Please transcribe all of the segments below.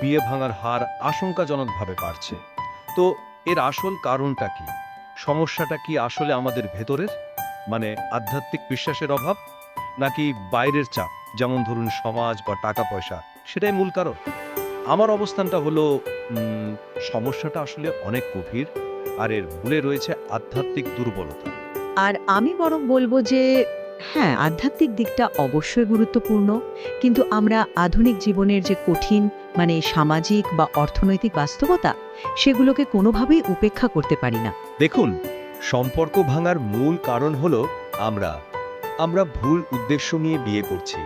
বিয়ে ভাঙার হার আশঙ্কাজনকভাবে বাড়ছে। তো এর আসল কারণটা কি? সমস্যাটা কি আসলে আমাদের ভেতরের? মানে আধ্যাত্মিক বিশ্বাসের অভাব? নাকি বাইরের চাপ? যেমন ধরুন সমাজ বা টাকা পয়সা সেটাই মূল কারণ। আমার অবস্থানটা হলো সমস্যাটা আসলে অনেক গভীর আর এর মূলে রয়েছে আধ্যাত্মিক দুর্বলতা। আর আমি বরং বলব যে হ্যাঁ আধ্যাত্মিক দিকটা অবশ্যই গুরুত্বপূর্ণ, কিন্তু আমরা আধুনিক জীবনের যে কঠিন মানে সামাজিক বা অর্থনৈতিক বাস্তবতা, সেগুলোকে কোনোভাবেই উপেক্ষা করতে পারি না। দেখুন, সম্পর্ক ভাঙার মূল কারণ হলো আমরা আমরা ভুল উদ্দেশ্য নিয়ে বিয়ে করছি।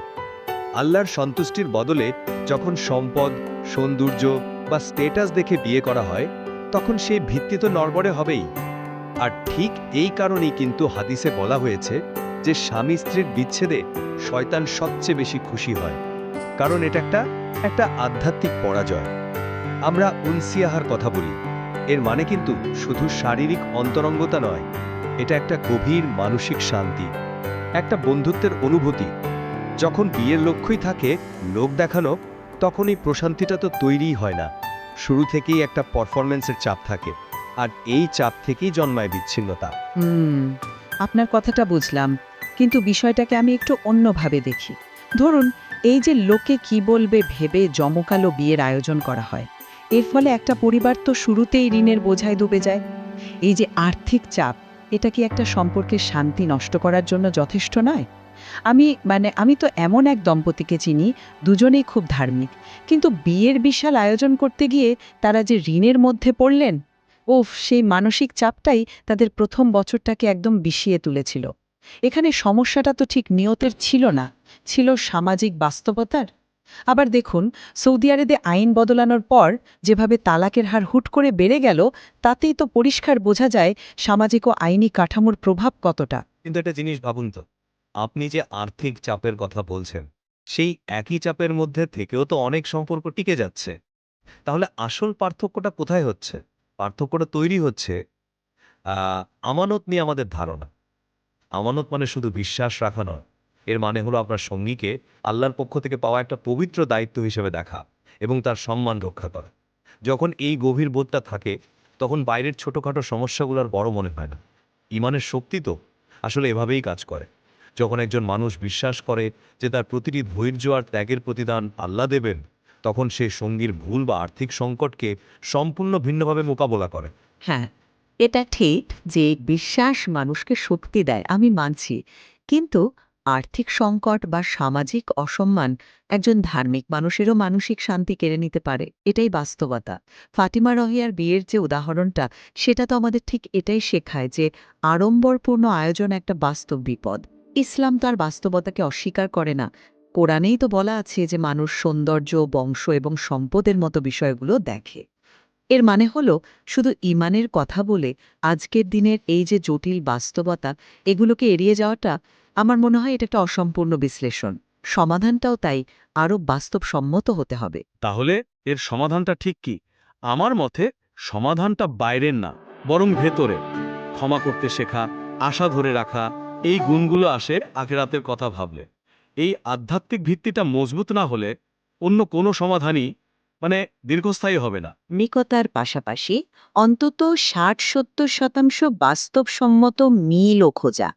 আল্লাহর সন্তুষ্টির বদলে যখন সম্পদ, সৌন্দর্য বা স্টেটাস দেখে বিয়ে করা হয়, তখন সেই ভিত্তি তো নড়বড়ে হবেই। আর ঠিক এই কারণেই কিন্তু হাদিসে বলা হয়েছে যে স্বামী স্ত্রীর বিচ্ছেদে শয়তান সবচেয়ে বেশি খুশি হয়। কারণ এটা একটা একটা আধ্যাত্মিক পরাজয়। আমরা উনসিয়াহার কথা বলি। এর মানে কিন্তু শুধু শারীরিক অন্তরঙ্গতা নয়, এটা একটা গভীর মানসিক শান্তি। একটা বন্ধুত্বের অনুভূতি। যখন বিয়ের লক্ষ্যই থাকে লোক দেখানো তখন এই প্রশান্তিটা তো তৈরিই হয় না। শুরু থেকেই একটা পারফরমেন্সের চাপ থাকে। আর এই চাপ থেকেই জন্মায় বিচ্ছিন্নতা। আপনার কথাটা বুঝলাম। কিন্তু বিষয়টাকে আমি একটু অন্যভাবে দেখি। ধরুন, এই যে লোকে কি বলবে ভেবে জমকালো বিয়ের আয়োজন করা হয়। এর ফলে একটা পরিবার তো শুরুতেই ঋণের বোঝায় ডুবে যায়। এই যে আর্থিক চাপ, এটা কি একটা সম্পর্কের শান্তি নষ্ট করার জন্য যথেষ্ট নয়? আমি মানে আমি তো এমন এক দম্পতিকে চিনি, দুজনেই খুব ধার্মিক। কিন্তু বিয়ের বিশাল আয়োজন করতে গিয়ে তারা যে ঋণের মধ্যে পড়লেন ওফ সেই মানসিক চাপটাই তাদের প্রথম বছরটাকে একদম বিষিয়ে তুলেছিল। এখানে সমস্যাটা তো ঠিক নিয়তের ছিল না, ছিল সামাজিক বাস্তবতার। আবার দেখুন, সৌদি আরবে আইন বদলানোর পর যেভাবে তালাকের হার হুট করে বেড়ে গেল, তাতেই তো পরিষ্কার বোঝা যায় সামাজিক ও আইনি কাঠামোর প্রভাব কতটা। কিন্তু একটা জিনিস ভাবুন তো, আপনি যে আর্থিক চাপের কথা বলছেন, সেই একই চাপের মধ্যে থেকেও তো অনেক সম্পর্ক টিকে যাচ্ছে। তাহলে আসল পার্থক্যটা কোথায় হচ্ছে? পার্থক্যটা তৈরি হচ্ছে আমানত নিয়ে আমাদের ধারণা। আমানত মানে শুধু বিশ্বাস রাখা নয়। এর মানে হলো আপনার সঙ্গীকে আল্লাহর পক্ষ থেকে পাওয়া একটা পবিত্র দায়িত্ব হিসেবে দেখা এবং তার সম্মান রক্ষা করা। যখন এই গভীর বোধটা থাকে, তখন বাইরের ছোটোখাটো সমস্যাগুলোর বড় মনে হয় না। ইমানের শক্তি তো আসলে এভাবেই কাজ করে। যখন একজন মানুষ বিশ্বাস করে যে তার প্রতিটি ধৈর্য আর ত্যাগের প্রতিদান আল্লাহ দেবেন, তখন সে সঙ্গীর ভুল বা আর্থিক সংকটকে সম্পূর্ণ ভিন্নভাবে মোকাবেলা করে। হ্যাঁ এটা ঠিক যে বিশ্বাস মানুষকে শক্তি দেয়, আমি মানছি। কিন্তু আর্থিক সংকট বা সামাজিক অসম্মান একজন ধার্মিক মানুষেরও মানসিক শান্তি কেড়ে নিতে পারে, এটাই বাস্তবতা। ফাতিমা রহিয়ার বিয়ের যে উদাহরণটা, সেটা তো আমাদের ঠিক এটাই শেখায় যে আড়ম্বরপূর্ণ আয়োজন একটা বাস্তব বিপদ। ইসলাম তার বাস্তবতাকে অস্বীকার করে না। কোরআনেই তো বলা আছে যে মানুষ সৌন্দর্য, বংশ এবং সম্পদের মতো বিষয়গুলো দেখে। এর মানে হল, শুধু ইমানের কথা বলে আজকের দিনের এই যে জটিল বাস্তবতা, এগুলোকে এড়িয়ে যাওয়াটা আমার মনে হয় এটা একটা অসম্পূর্ণ বিশ্লেষণ। সমাধানটাও তাই আরও বাস্তবসম্মত হতে হবে। তাহলে এর সমাধানটা ঠিক কি? আমার মতে সমাধানটা বাইরের না, বরং ভেতরে ক্ষমা করতে শেখা, আশা ধরে রাখা, এই গুণগুলো আসে আখেরাতের কথা ভাবলে। এই আধ্যাত্মিক ভিত্তিটা মজবুত না হলে অন্য কোনো সমাধানই মানে দীর্ঘস্থায়ী হবে না। নিকতার পাশাপাশি অন্তত ষাট সত্তর শতাংশ বাস্তবসম্মত মিলও খোঁজা।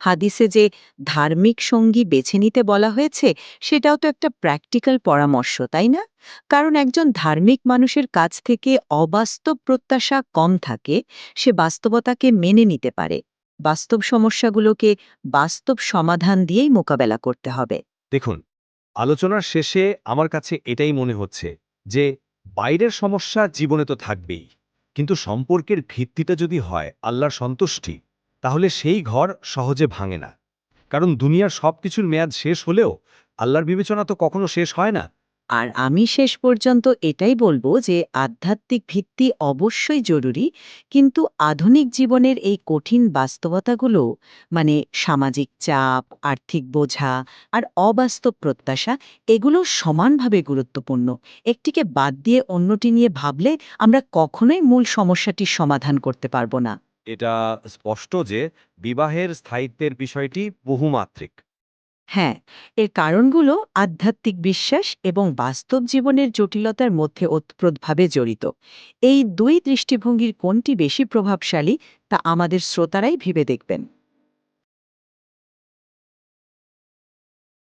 হাদিসে যে ধার্মিক সঙ্গী বেছে নিতে বলা হয়েছে সেটাও তো একটা প্র্যাকটিক্যাল পরামর্শ তাই না? কারণ একজন ধার্মিক মানুষের কাছ থেকে অবাস্তব প্রত্যাশা কম থাকে সে বাস্তবতাকে মেনে নিতে পারে। বাস্তব সমস্যাগুলোকে বাস্তব সমাধান দিয়েই মোকাবেলা করতে হবে। দেখুন আলোচনার শেষে আমার কাছে এটাই মনে হচ্ছে। যে বাইরের সমস্যা জীবনে তো থাকবেই। কিন্তু সম্পর্কের ভিত্তিটা যদি হয়, আল্লাহর সন্তুষ্টি, তাহলে সেই ঘর সহজে ভাঙে না। কারণ দুনিয়ার সব কিছুর মেয়াদ শেষ হলেও আল্লাহর বিবেচনা তো কখনো শেষ হয় না। আর আমি শেষ পর্যন্ত এটাই বলব যে আধ্যাত্মিক ভিত্তি অবশ্যই জরুরি, কিন্তু আধুনিক জীবনের এই কঠিন বাস্তবতাগুলো মানে সামাজিক চাপ, আর্থিক বোঝা আর অবাস্তব প্রত্যাশা, এগুলো সমানভাবে গুরুত্বপূর্ণ। একটিকে বাদ দিয়ে অন্যটি নিয়ে ভাবলে আমরা কখনোই মূল সমস্যাটির সমাধান করতে পারব না। এটা স্পষ্ট যে বিবাহের স্থায়িত্বের বিষয়টি বহুমাত্রিক। হ্যাঁ এর কারণগুলো আধ্যাত্মিক বিশ্বাস এবং বাস্তব জীবনের জটিলতার মধ্যে ওতপ্রোতভাবে জড়িত। এই দুই দৃষ্টিভঙ্গির কোনটি বেশি প্রভাবশালী তা আমাদের শ্রোতারাই ভেবে দেখবেন।